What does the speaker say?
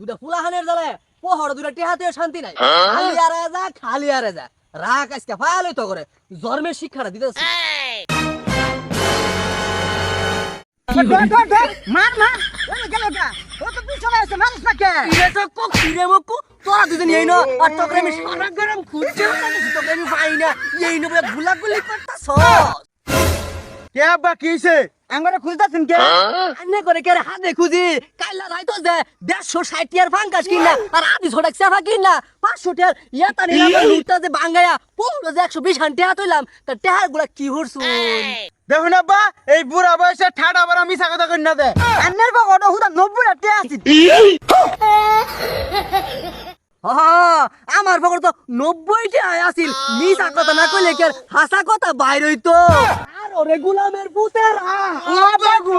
দুটা ফুলাহানের জ্বালে পহর দুটা টেহাতে শান্তি নাই। খালি আরে যা খালি আরে যা রাগ আজকে ফায়ালই তো করে জন্মের শিক্ষাটা দিতেছে। মার মার। গেল গা। ও তো পিছনে আছে মানুষ না কে ইরে তো কক ইরে মকু তোরা দুজন এই না আর তোকে আমি সারা গরম খুঁজছে তোকে আমি পাই না। এই না বলে গুলাগুলি করতাছ। কে আব্বা কি হইছে? আঙ্গরে খুঁজতাছেন কে? আন্নে করে কে হাতে খুঁজি। কাইলা রাইতো যে দেড়শো ষাট টিয়ার ফাঙ্কাস কিনা আর আদি ছোটাক সেফা কিনা পাঁচশো টিয়ার ইয়াতা নিলাম। আর লুটটা যে বাঙ্গায়া পনেরো যে একশো বিশ হান টেহা তৈলাম তা টেহারগুলা কি হরছুন দেখুন আব্বা এই বুড়া বয়সে ঠাডা বড় মিছা কথা কই না দে। আন্নের বাবা ওটা হুদা নব্বই তে আছে। হ্যাঁ আমার পকর তো নব্বইটি আয় আসিল মিশা কথা না কইলে কি আর হাসা কথা বাইর হইতো? ওরে গুলামের পুতেরা ও বাবু।